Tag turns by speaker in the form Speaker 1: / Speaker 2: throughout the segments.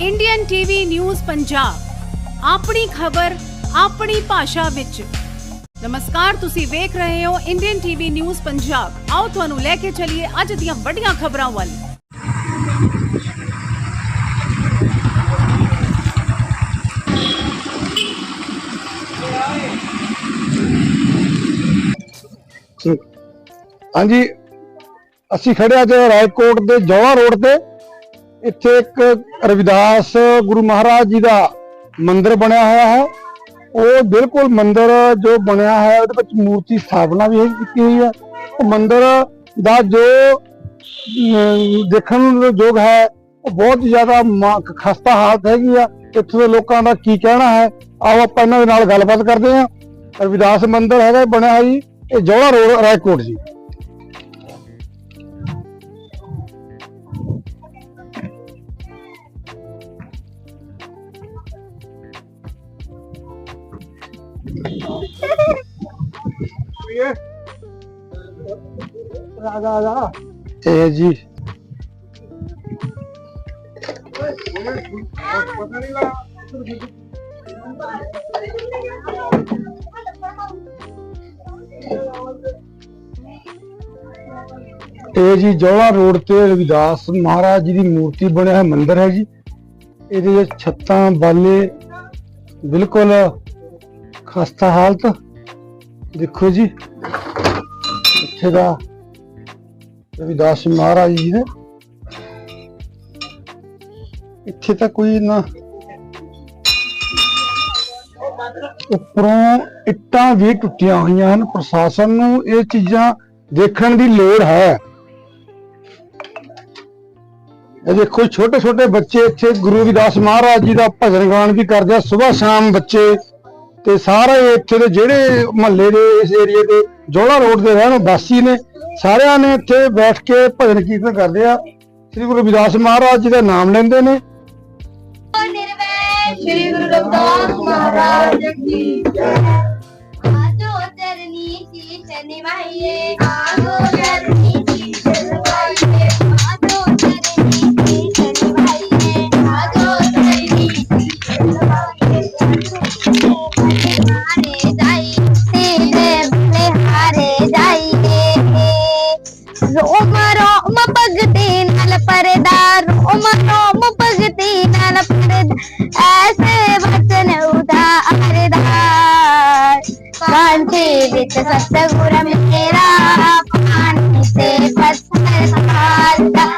Speaker 1: Indian TV news Punjab ਆਪਣੀ ਖਬਰ, ਆਪਣੀ ਭਾਸ਼ਾ ਵਿੱਚ। ਨਮਸਕਾਰ, ਤੁਸੀਂ ਵੇਖ ਰਹੇ ਹੋ ਇੰਡੀਅਨ ਟੀਵੀ ਨਿਊਜ਼ ਪੰਜਾਬ ਆਓ, ਤੁਹਾਨੂੰ ਲੈ ਕੇ ਚੱਲੀਏ ਅੱਜ ਦੀਆਂ ਵੱਡੀਆਂ ਖਬਰਾਂ ਵੱਲ।
Speaker 2: ਹਾਂਜੀ, ਅਸੀਂ ਖੜੇ ਅੱਜ ਰਾਏਕੋਟ ਦੇ ਜਵਾਹਰ ਰੋਡ ਤੇ। ਇੱਥੇ ਇੱਕ ਰਵਿਦਾਸ ਗੁਰੂ ਮਹਾਰਾਜ ਜੀ ਦਾ ਮੰਦਿਰ ਬਣਿਆ ਹੋਇਆ ਹੈ। ਉਹ ਬਿਲਕੁਲ ਮੰਦਿਰ ਜੋ ਬਣਿਆ ਹੈ, ਉਹਦੇ ਵਿੱਚ ਮੂਰਤੀ ਸਥਾਪਨਾ ਵੀ ਹੈਗੀ ਕੀਤੀ ਹੋਈ ਹੈ। ਉਹ ਮੰਦਿਰ ਦਾ ਜੋ ਦੇਖਣ ਨੂੰ ਯੋਗ ਹੈ, ਉਹ ਬਹੁਤ ਜ਼ਿਆਦਾ ਮਾ- ਖਸਤਾ ਹਾਲਤ ਹੈਗੀ ਆ। ਇੱਥੋਂ ਦੇ ਲੋਕਾਂ ਦਾ ਕੀ ਕਹਿਣਾ ਹੈ, ਆਓ ਆਪਾਂ ਇਹਨਾਂ ਦੇ ਨਾਲ ਗੱਲਬਾਤ ਕਰਦੇ ਹਾਂ। ਰਵਿਦਾਸ ਮੰਦਿਰ ਹੈਗਾ ਬਣਿਆ ਹੋਇਆ ਜੀ। ਇਹ ਜੋੜਾ ਰੋਡ ਰਾਏਕੋਟ ਜੀ। ਇਹ ਜੀ। ਇਹ ਜੀ। ਜਵਾਹਰ ਰੋਡ ਤੇ ਰਵਿਦਾਸ ਮਹਾਰਾਜ ਜੀ ਦੀ ਮੂਰਤੀ ਬਣਿਆ ਹੈ ਮੰਦਿਰ ਹੈ ਜੀ। ਇਹਦੇ ਛੱਤਾਂ, ਬਾਲੇ, ਬਿਲਕੁਲ ਖਸਤਾ ਹਾਲਤ। ਦੇਖੋ ਜੀ, ਇੱਥੇ ਦਾ ਰਵਿਦਾਸ ਮਹਾਰਾਜ ਜੀ ਨੇ। ਇੱਥੇ ਤਾਂ ਕੋਈ ਨਾ ਉੱਪਰੋਂ ਇੱਟਾਂ ਵੀ ਟੁੱਟੀਆਂ ਹੋਈਆਂ ਹਨ। ਪ੍ਰਸ਼ਾਸਨ ਨੂੰ ਇਹ ਚੀਜ਼ਾਂ ਦੇਖਣ ਦੀ ਲੋੜ ਹੈ। ਇਹ ਦੇਖੋ ਛੋਟੇ ਛੋਟੇ ਬੱਚੇ ਇੱਥੇ ਗੁਰੂ ਰਵਿਦਾਸ ਮਹਾਰਾਜ ਜੀ ਦਾ ਭਜਨ ਗਾਣ ਵੀ ਕਰਦੇ ਆ। ਸਵੇਰ ਸ਼ਾਮ ਬੱਚੇ ਤੇ ਸਾਰੇ ਇੱਥੇ ਦੇ ਜਿਹੜੇ ਮਹੱਲੇ ਦੇ ਇਸ ਏਰੀਏ ਦੇ ਜੋੜਾ ਰੋਡ ਦੇ ਰਹਿਣ ਵਾਸੀ ਨੇ, ਸਾਰਿਆਂ ਨੇ ਇੱਥੇ ਬੈਠ ਕੇ ਭਜਨ ਕੀਰਤਨ ਕਰਦੇ ਆ। ਸ੍ਰੀ ਗੁਰੂ ਰਵਿਦਾਸ ਮਹਾਰਾਜ ਜੀ ਦਾ ਨਾਮ ਲੈਂਦੇ ਨੇ। ਉਮਰੋਂ ਮੁਬਗਦੀ ਨਾਲ ਪਰਦਾਰ। ਉਮਰੋਂ ਮੁਬਗਦੀ ਨਾਲ ਪਰਦਾਰ। ਐਸੇ ਮੇਰਾ ਪਾਣੀ ਸੇ ਪੱਥਰ ਸਹਾਰਦਾ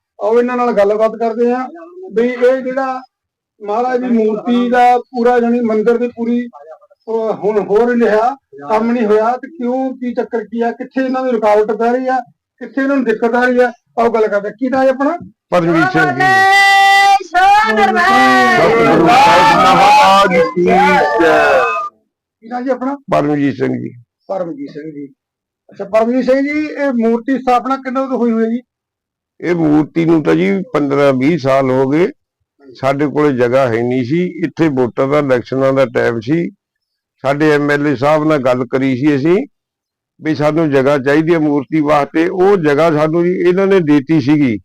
Speaker 2: ਆਓ ਇਹਨਾਂ ਨਾਲ ਗੱਲਬਾਤ ਕਰਦੇ ਆ ਵੀ ਇਹ ਜਿਹੜਾ ਮਹਾਰਾਜ ਦੀ ਮੂਰਤੀ ਦਾ ਪੂਰਾ ਜਾਨੀ ਮੰਦਿਰ ਦੀ ਪੂਰੀ ਹੁਣ ਹੋ ਨਹੀਂ ਰਿਹਾ ਕੰਮ ਨਹੀਂ ਹੋਇਆ ਤੇ ਕਿਉਂ ਕੀ ਚੱਕਰ ਕੀ ਆ ਕਿੱਥੇ ਇਹਨਾਂ ਦੀ ਰੁਕਾਵਟ ਪੈ ਰਹੀ ਆ ਕਿੱਥੇ ਇਹਨਾਂ ਨੂੰ ਦਿੱਕਤ ਆ ਰਹੀ ਆ ਆਓ ਗੱਲ ਕਰਦੇ। ਕੀ ਨਾਂ ਹੈ ਆਪਣਾ?
Speaker 3: ਪਰਮਜੀਤ ਸਿੰਘ ਜੀ।
Speaker 4: ਸੋਨਰ
Speaker 3: ਸਤਿਗੁਰੂ ਸਾਹਿਬ ਮਹਾਰਾਜ ਕੀ ਜੈ।
Speaker 2: ਕੀ ਨਾਂ ਜੀ ਆਪਣਾ?
Speaker 3: ਪਰਮਜੀਤ ਸਿੰਘ ਜੀ।
Speaker 2: ਪਰਮਜੀਤ ਸਿੰਘ ਜੀ। ਅੱਛਾ ਪਰਮਜੀਤ ਸਿੰਘ ਜੀ ਇਹ ਮੂਰਤੀ ਸਥਾਪਨਾ ਕਿੰਨੇ ਤੋਂ ਹੋਈ ਹੋਈ ਹੈ ਜੀ?
Speaker 3: ਇਹ ਮੂਰਤੀ ਨੂੰ ਤਾਂ ਜੀ 15 20 ਸਾਲ ਹੋ ਗਏ। ਸਾਡੇ ਕੋਲੇ ਜਗ੍ਹਾ ਹੈ ਨਹੀਂ ਸੀ। ਇੱਥੇ ਵੋਟਾਂ ਦਾ, ਇਲੈਕਸ਼ਨਾਂ ਦਾ ਟਾਈਮ ਸੀ। ਸਾਡੇ ਐਮਐਲਏ ਸਾਹਿਬ ਨਾਲ ਗੱਲ ਕਰੀ ਸੀ ਅਸੀਂ ਵੀ ਸਾਨੂੰ ਜਗ੍ਹਾ ਚਾਹੀਦੀ ਹੈ ਮੂਰਤੀ ਵਾਸਤੇ। ਉਹ ਜਗ੍ਹਾ ਸਾਨੂੰ ਜੀ ਇਹਨਾਂ ਨੇ ਦਿੱਤੀ ਸੀਗੀ।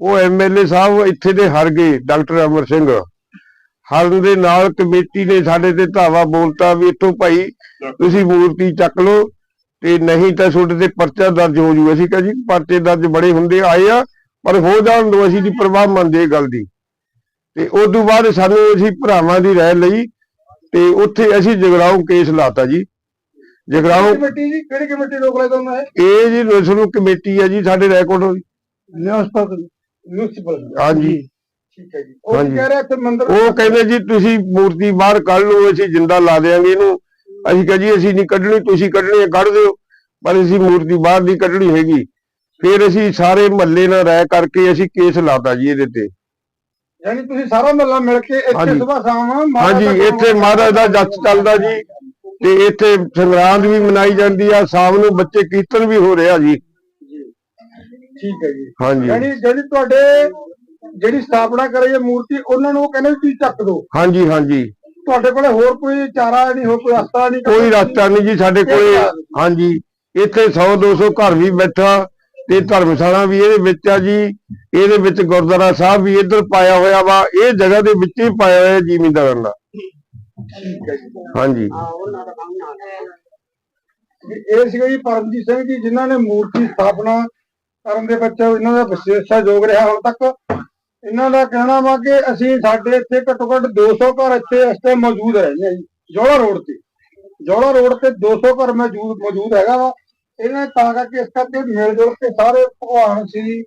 Speaker 3: ਉਹ ਐਮਐਲਏ ਸਾਹਿਬ ਇੱਥੇ ਦੇ ਹਰ ਗਏ, ਡਾਕਟਰ ਅਮਰ ਸਿੰਘ। ਹਰਨ ਦੇ ਨਾਲ ਕਮੇਟੀ ਨੇ ਸਾਡੇ ਤੇ ਧਾਵਾ ਬੋਲਤਾ ਵੀ ਇੱਥੋਂ ਭਾਈ ਤੁਸੀਂ ਮੂਰਤੀ ਚੱਕ ਲਓ। ਤੇ ਨਹੀਂ ਤਾਂ ਤੁਹਾਡੇ ਤੇ ਪਰਚਾ ਦਰਜ ਹੋ ਜੂ ਅਸੀਂ ਕਿਹਾ ਜੀ ਪਰਚੇ ਦਰਜ ਬੜੇ ਹੁੰਦੇ ਆਏ ਆ ਪਰ ਹੋ ਜਾਣ ਦੋ ਅਸੀਂ ਦੀ ਪ੍ਰਵਾਹ ਮੰਨਦੇ ਗੱਲ ਦੀ। ਤੇ ਉਸ ਤੋਂ ਬਾਅਦ ਸਾਨੂੰ ਅਸੀਂ ਭਰਾਵਾਂ ਦੀ ਰਾਏ ਲਈ ਤੇ ਉੱਥੇ ਅਸੀਂ ਜਗਰਾਉਂ ਕੇਸ ਲਾਤਾ ਜੀ। ਜਗਰਾਉਂ
Speaker 2: ਕਮੇਟੀ ਜੀ? ਕਿਹੜੀ ਕਮੇਟੀ ਰੋਕ ਲਈ ਤੁਹਾਨੂੰ ਇਹ?
Speaker 3: ਇਹ ਜੀ ਨੈਸ਼ਨਲ ਕਮੇਟੀ ਹੈ ਜੀ ਸਾਡੇ ਰੈਕੋਰਡ
Speaker 2: ਮਿਊਨਿਸਪਲ ਮਿਊਨਿਸਪਲ
Speaker 3: ਹਾਂਜੀ।
Speaker 2: ਠੀਕ ਹੈ ਜੀ। ਉਹ
Speaker 3: ਹਾਂਜੀ।
Speaker 2: ਕੀ ਕਹਿ ਰਿਹਾ ਇੱਥੇ ਮੰਦਿਰ
Speaker 3: ਉਹ ਕਹਿੰਦੇ ਜੀ ਤੁਸੀਂ ਮੂਰਤੀ ਬਾਹਰ ਕੱਢ ਲਓ ਅਸੀਂ ਜਿੰਦਾ ਲਾ ਦੇਾਂਗੇ ਇਹਨੂੰ। ਅਸੀਂ ਕਿਹਾ ਜੀ ਅਸੀਂ ਨਹੀਂ ਕੱਢਣੀ ਤੁਸੀਂ ਕੱਢਣੀ ਹੈ ਕੱਢ ਦਿਓ। ਪਰ ਅਸੀਂ ਮੂਰਤੀ ਬਾਹਰ ਨਹੀਂ ਕੱਢਣੀ ਹੈਗੀ। ਫਿਰ ਅਸੀਂ ਸਾਰੇ ਮਹੱਲੇ ਨਾਲ ਰਾਇ ਕਰਕੇ ਅਸੀਂ ਕੇਸ ਲਾਤਾ ਜੀ ਇਹਦੇ ਤੇ।
Speaker 2: ਯਾਨੀ ਤੁਸੀਂ ਸਾਰਾ ਮਹੱਲਾ ਮਿਲ ਕੇ ਇੱਥੇ। ਸਵੇਰ ਸ਼ਾਮ
Speaker 3: ਹਾਂਜੀ
Speaker 2: ਦਾ
Speaker 3: ਇੱਥੇ ਮਹਾਰਾਜ ਦਾ ਜੱਸ ਚੱਲਦਾ ਜੀ ਤੇ ਇੱਥੇ ਸੰਗਰਾਂਦ ਵੀ ਮਨਾਈ ਜਾਂਦੀ ਆ ਸ਼ਾਮ ਨੂੰ ਬੱਚੇ ਕੀਰਤਨ ਵੀ ਹੋ ਰਿਹਾ ਜੀ।
Speaker 2: ਠੀਕ ਹੈ ਜੀ।
Speaker 3: ਹਾਂਜੀ।
Speaker 2: ਯਾਨੀ ਜਿਹੜੀ ਤੁਹਾਡੇ ਜਿਹੜੀ ਸਥਾਪਨਾ ਕਰੀ ਹੈ ਮੂਰਤੀ ਉਹਨਾਂ ਨੂੰ ਉਹ ਕਹਿੰਦੇ ਤੁਸੀਂ ਚੱਕ ਦਿਓ
Speaker 3: ਹਾਂਜੀ ਹਾਂਜੀ।
Speaker 2: ਤੁਹਾਡੇ ਕੋਲੇ ਹੋਰ ਕੋਈ ਚਾਰਾ ਨਹੀਂ ਹੋਰ ਕੋਈ ਰਸਤਾ ਨਹੀਂ?
Speaker 3: ਕੋਈ ਰਸਤਾ ਨਹੀਂ ਜੀ ਸਾਡੇ ਕੋਲੇ ਹਾਂਜੀ ਇੱਥੇ 100 200 ਘਰ ਵੀ ਬੈਠਾ ਤੇ ਧਰਮਸ਼ਾਲਾ ਵੀ ਇਹਦੇ ਵਿੱਚ ਆ ਜੀ ਇਹਦੇ ਵਿੱਚ ਗੁਰਦੁਆਰਾ ਸਾਹਿਬ ਵੀ ਇੱਧਰ ਪਾਇਆ ਹੋਇਆ ਵਾ ਇਹ ਜਗ੍ਹਾ ਦੇ ਵਿੱਚ ਹੀ ਪਾਇਆ ਹੋਇਆ ਜ਼ਿਮੀਂਦਾਰਾਂ ਦਾ ਹਾਂਜੀ।
Speaker 2: ਇਹ ਸੀਗਾ ਜੀ ਪਰਮਜੀਤ ਸਿੰਘ ਜੀ ਜਿਨ੍ਹਾਂ ਨੇ ਮੂਰਤੀ ਸਥਾਪਨਾ ਕਰਨ ਦੇ ਵਿੱਚ ਇਹਨਾਂ ਦਾ ਵਿਸ਼ੇਸ਼ ਸਹਿਯੋਗ ਰਿਹਾ ਹੁਣ ਤੱਕ। ਇਹਨਾਂ ਦਾ ਕਹਿਣਾ ਵਾ ਕਿ ਅਸੀਂ ਸਾਡੇ ਇੱਥੇ ਘੱਟੋ ਘੱਟ 200 ਘਰ ਇੱਥੇ ਇਸ ਟਾਈਮ ਮੌਜੂਦ ਰਹਿੰਦੇ ਆ ਜੀ ਜੋੜਾ ਰੋਡ ਤੇ। ਜੋੜਾ ਰੋਡ ਤੇ 200 ਘਰ ਮੌਜੂਦ ਮੌਜੂਦ ਹੈਗਾ ਵਾ। ਇਹਨਾਂ ਨੇ ਤਾਂ ਕਰਕੇ ਇਸ ਕਰਕੇ ਮਿਲ ਜੁਲ ਕੇ ਸਾਰੇ ਭਗਵਾਨ ਸ੍ਰੀ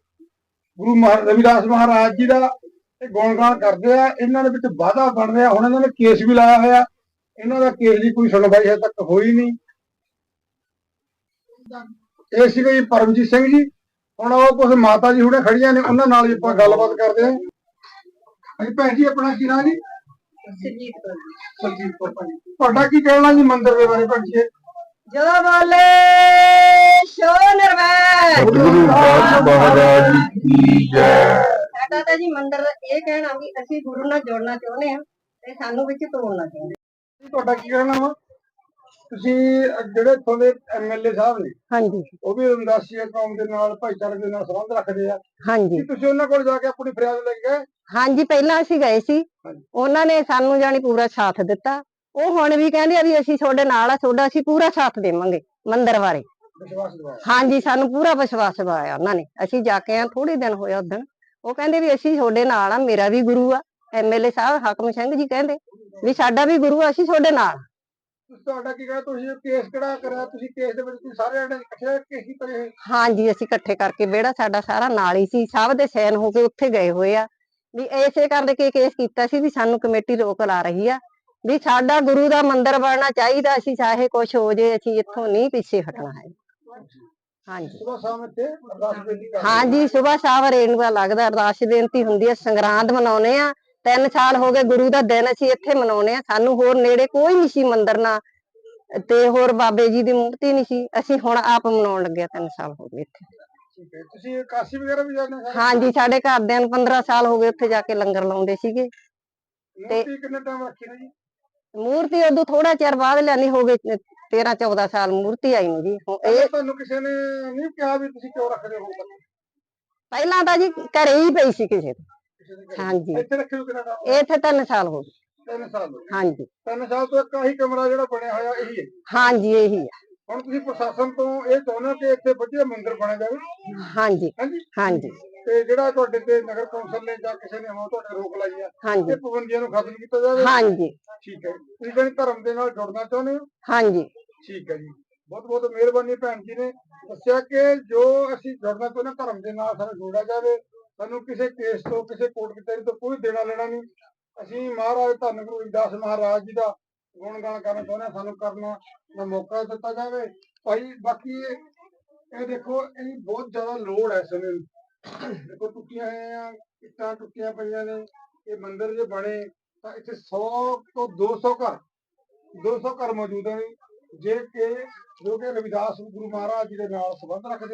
Speaker 2: ਗੁਰੂ ਮਹਾ- ਰਵਿਦਾਸ ਮਹਾਰਾਜ ਜੀ ਦਾ ਇਹ ਗੁਣਗਾਨ ਕਰਦੇ ਆ। ਇਹਨਾਂ ਦੇ ਵਿੱਚ ਵਾਧਾ ਬਣ ਰਿਹਾ। ਹੁਣ ਇਹਨਾਂ ਨੇ ਕੇਸ ਵੀ ਲਾਇਆ ਹੋਇਆ। ਇਹਨਾਂ ਦਾ ਕੇਸ ਦੀ ਕੋਈ ਸੁਣਵਾਈ ਹਜੇ ਤੱਕ ਹੋਈ ਨਹੀਂ। ਇਹ ਸੀਗਾ ਜੀ ਪਰਮਜੀਤ ਸਿੰਘ ਜੀ। ਹੁਣ ਉਹ ਕੁਝ ਮਾਤਾ ਜੀ ਹੁਣੇ ਖੜੀਆਂ ਨੇ ਉਹਨਾਂ ਨਾਲ ਹੀ ਆਪਾਂ ਗੱਲਬਾਤ ਕਰਦੇ ਹਾਂ। ਹਾਂਜੀ ਭੈਣ ਜੀ ਆਪਣਾ ਕੀ ਨਾਮ ਜੀ? ਸਰਜੀਤ ਕੌਰ। ਭਾਜੀ ਤੁਹਾਡਾ ਕੀ ਕਹਿਣਾ ਜੀ ਮੰਦਿਰ ਦੇ ਬਾਰੇ ਭੈਣ ਜੀ?
Speaker 5: ਜੋ ਬੋਲੇ ਸੋ ਨਿਰਵੈਰ
Speaker 3: ਸਤਿਗੁਰੂ ਦਾਸ ਮਹਾਰਾਜ ਜੀ ਕੀ ਜੈ।
Speaker 5: ਸਾਡਾ ਤਾਂ ਜੀ ਮੰਦਿਰ ਦਾ ਇਹ ਕਹਿਣਾ ਵੀ ਅਸੀਂ ਗੁਰੂ ਨਾਲ ਜੁੜਨਾ ਚਾਹੁੰਦੇ ਹਾਂ ਤੇ ਸਾਨੂੰ ਵਿੱਚ ਤੋੜਨਾ ਚਾਹੁੰਦੇ
Speaker 2: ਜੀ, ਤੁਹਾਡਾ ਕੀ ਕਹਿਣਾ ਵਾ? ਤੁਸੀਂ ਜਿਹੜੇ ਦੇ ਐਮਐਲਏ ਸਾਹਿਬ ਨੇ
Speaker 5: ਹਾਂਜੀ।
Speaker 2: ਉਹ ਵੀ ਰਮਦਾਸੀ ਕੌਮ ਦੇ ਨਾਲ ਭਾਈਚਾਰੇ ਦੇ ਨਾਲ ਸੰਬੰਧ ਰੱਖਦੇ ਆ।
Speaker 5: ਹਾਂਜੀ।
Speaker 2: ਕੀ ਤੁਸੀਂ ਉਹਨਾਂ ਕੋਲ ਜਾ ਕੇ ਆਪਣੀ ਫਰਿਆਦ ਲੈ ਕੇ ਗਏ?
Speaker 5: ਹਾਂਜੀ ਪਹਿਲਾਂ ਅਸੀਂ ਗਏ ਸੀ। ਉਹਨਾਂ ਨੇ ਸਾਨੂੰ ਜਾਣੀ ਪੂਰਾ ਸਾਥ ਦਿੱਤਾ। ਉਹ ਹੁਣ ਵੀ ਕਹਿੰਦੇ ਆ ਵੀ ਅਸੀਂ ਤੁਹਾਡੇ ਨਾਲ ਆ ਤੁਹਾਡਾ ਅਸੀਂ ਪੂਰਾ ਸਾਥ ਦੇਵਾਂਗੇ ਮੰਦਿਰ ਬਾਰੇ। ਹਾਂਜੀ ਸਾਨੂੰ ਪੂਰਾ ਵਿਸ਼ਵਾਸ ਦਿਵਾਇਆ ਉਹਨਾਂ ਨੇ। ਅਸੀਂ ਜਾ ਕੇ ਆ ਥੋੜੇ ਦਿਨ ਹੋਏ ਉਦੋਂ ਉਹ ਕਹਿੰਦੇ ਵੀ ਅਸੀਂ ਤੁਹਾਡੇ ਨਾਲ ਆ ਮੇਰਾ ਵੀ ਗੁਰੂ ਆ। ਐਮਐਲਏ ਸਾਹਿਬ ਹਾਕਮ ਸਿੰਘ ਜੀ ਕਹਿੰਦੇ ਵੀ ਸਾਡਾ ਵੀ ਗੁਰੂ ਆ ਅਸੀਂ ਤੁਹਾਡੇ ਨਾਲ
Speaker 2: ਤੁਹਾਡਾ ਕੀ ਕਹਿਣਾ ਤੁਸੀਂ ਕੇਸ ਕਿਹੜਾ ਕਰਿਆ? ਤੁਸੀਂ ਕੇਸ ਦੇ ਵਿੱਚ ਤੁਸੀਂ ਸਾਰੇ ਜਣੇ ਇਕੱਠੇ ਕੇਸ ਹੀ ਕਰੇ ਹੋਏ?
Speaker 5: ਹਾਂਜੀ ਅਸੀਂ ਇਕੱਠੇ ਕਰਕੇ ਵਿਹੜਾ ਸਾਡਾ ਸਾਰਾ ਨਾਲ ਹੀ ਸੀ ਸਭ ਦੇ ਸੈਨ ਹੋ ਕੇ ਉੱਥੇ ਗਏ ਹੋਏ ਆ। ਵੀ ਐਸੇ ਕਰਕੇ ਕੇਸ ਕੀਤਾ ਸੀ ਵੀ ਸਾਨੂੰ ਕਮੇਟੀ ਰੋਕ ਲਾ ਰਹੀ ਆ। ਵੀ ਸਾਡਾ ਗੁਰੂ ਦਾ ਮੰਦਿਰ ਬਣਨਾ ਚਾਹੀਦਾ ਅਸੀਂ ਚਾਹੇ ਕੁਝ ਹੋ ਜੇ ਅਸੀਂ ਇੱਥੋਂ ਨਹੀਂ ਪਿੱਛੇ ਹਟਣਾ ਹੈ ਹਾਂਜੀ।
Speaker 2: ਸੁਬਹ ਸ਼ਾਮ ਇੱਥੇ ਅਰਦਾਸ ਬੇਨਤੀ
Speaker 5: ਹਾਂਜੀ ਸਵੇਰ ਸ਼ਾਮ ਰੇਣੂਆ ਲੱਗਦਾ ਅਰਦਾਸ ਬੇਨਤੀ ਹੁੰਦੀ ਹੈ ਸੰਗਰਾਂਦ ਮਨਾਉਨੇ ਆ। ਤਿੰਨ ਸਾਲ ਹੋ ਗਏ ਗੁਰੂ ਦਾ ਦਿਨ ਅਸੀਂ ਇੱਥੇ ਮਨਾਉਨੇ ਆ ਸਾਨੂੰ ਹੋਰ ਨੇੜੇ ਕੋਈ ਨਹੀਂ ਸੀ ਮੰਦਿਰ ਨਾ ਤੇ ਹੋਰ ਬਾਬੇ ਜੀ ਦੀ ਮੂਰਤੀ ਨਹੀਂ ਸੀ। ਅਸੀਂ ਹੁਣ ਆਪ ਮਨਾਉਣ ਲੱਗੇ ਆ ਤਿੰਨ ਸਾਲ ਹੋ ਗਏ ਇੱਥੇ।
Speaker 2: ਠੀਕ ਹੈ ਤੁਸੀਂ ਕਾਸ਼ੀ ਵਗੈਰਾ ਵੀ ਜਾਂਦੇ ਹੋ
Speaker 5: ਹਾਂਜੀ ਸਾਡੇ ਘਰਦਿਆਂ ਨੂੰ 15 ਸਾਲ ਹੋ ਗਏ ਉੱਥੇ ਜਾ ਕੇ ਲੰਗਰ ਲਾਉਂਦੇ ਸੀਗੇ।
Speaker 2: ਮੂਰਤੀ ਕਿੰਨੇ ਟਾਈਮ ਰੱਖੀ ਨਾ ਜੀ?
Speaker 5: ਮੂਰਤੀ ਉਦੋਂ ਥੋੜਾ ਚਿਰ ਬਾਅਦ ਲਿਆਨੀ ਹੋ ਗਏ 13 14 ਸਾਲ ਮੂਰਤੀ ਆਈ ਨੂੰ ਜੀ। ਹੁਣ ਇਹ
Speaker 2: ਤੁਹਾਨੂੰ ਕਿਸੇ ਨੇ ਨਹੀਂ ਕਿਹਾ ਵੀ ਤੁਸੀਂ ਕਿਉਂ ਰੱਖਦੇ ਹੋ
Speaker 5: ਪਹਿਲਾਂ ਤਾਂ ਜੀ ਘਰੇ ਹੀ ਪਈ ਸੀ ਕਿਸੇ ਦੇ? ਹਾਂਜੀ।
Speaker 2: ਇੱਥੇ ਰੱਖੇ ਹੋ ਕਿੰਨਾ ਟਾਈਮ
Speaker 5: ਇਹ ਇੱਥੇ 3 ਸਾਲ ਹੋ ਗਏ।
Speaker 2: ਤਿੰਨ ਸਾਲ ਹੋ ਗਏ।
Speaker 5: ਹਾਂਜੀ।
Speaker 2: ਤਿੰਨ ਸਾਲ ਤੋਂ ਇੱਕ ਆਹੀ ਕਮਰਾ ਜਿਹੜਾ ਬਣਿਆ ਹੋਇਆ ਇਹੀ ਹੈ।
Speaker 5: ਹਾਂਜੀ ਇਹੀ ਆ
Speaker 2: ਹੁਣ ਤੁਸੀਂ ਪ੍ਰਸ਼ਾਸਨ ਤੋਂ ਇਹ ਚਾਹੁੰਦੇ ਹੋ ਕਿ ਇੱਥੇ ਵਧੀਆ ਮੰਦਿਰ ਬਣਿਆ ਜਾਵੇ?
Speaker 5: ਹਾਂਜੀ।
Speaker 2: ਹਾਂਜੀ। ਤੇ ਜਿਹੜਾ ਤੁਹਾਡੇ ਤੇ ਨਗਰ ਕੌਂਸਲ ਨੇ ਜਾਂ ਕਿਸੇ ਨੇ ਹੋਰ ਤੁਹਾਡੇ ਰੋਕ ਲਾਈ ਆ ਇਹ ਪਾਬੰਦੀਆਂ ਨੂੰ ਖਤਮ ਕੀਤਾ ਜਾਵੇ?
Speaker 5: ਹਾਂਜੀ।
Speaker 2: ਠੀਕ ਹੈ। ਤੁਸੀਂ ਜਾਨੀ ਧਰਮ ਦੇ ਨਾਲ ਜੁੜਨਾ ਚਾਹੁੰਦੇ ਹੋ?
Speaker 5: ਹਾਂਜੀ।
Speaker 2: ਠੀਕ ਹੈ ਜੀ। ਬਹੁਤ ਬਹੁਤ ਮਿਹਰਬਾਨੀ ਭੈਣ ਜੀ ਨੇ। ਦੱਸਿਆ ਕਿ ਜੋ ਅਸੀਂ ਜੁੜਨਾ ਚਾਹੁੰਦੇ ਹਾਂ ਧਰਮ ਦੇ ਨਾਲ ਸਾਨੂੰ ਜੋੜਿਆ ਜਾਵੇ ਸਾਨੂੰ ਕਿਸੇ ਕੇਸ ਤੋਂ, ਕਿਸੇ ਕੋਰਟ ਕਚਹਿਰੀ ਤੋਂ ਕੋਈ ਦੇਣਾ ਲੈਣਾ ਨਹੀਂ। ਅਸੀਂ ਮਹਾਰਾਜ ਧੰਨ ਗੁਰੂ ਰਵਿਦਾਸ ਮਹਾਰਾਜ ਜੀ ਦਾ ਗੁਣਗਾਨ ਕਰਨਾ ਚਾਹੁੰਦੇ ਸਾਨੂੰ ਕਰਨਾ ਦਾ ਮੌਕਾ ਦਿੱਤਾ ਜਾਵੇ। ਭਾਈ, ਬਾਕੀ ਇਹ ਦੇਖੋ ਇਹ ਬਹੁਤ ਜ਼ਿਆਦਾ ਲੋੜ ਹੈ ਇਸ ਸਮੇਂ ਦੇਖੋ, ਟੁੱਟੀਆਂ ਹੋਈਆਂ, ਇੱਟਾਂ ਟੁੱਟੀਆਂ ਪਈਆਂ ਨੇ, ਇਹ ਮੰਦਿਰ ਜੇ ਬਣੇ, ਤਾਂ ਇੱਥੇ 100 ਤੋਂ 200 ਘਰ 200 ਘਰ ਮੌਜੂਦ ਹਨ ਜੇ ਕਿ, ਜੋ ਕਿ ਰਵਿਦਾਸ ਗੁਰੂ ਮਹਾਰਾਜ ਜੀ ਦੇ ਨਾਲ ਸੰਬੰਧ ਰੱਖਦੇ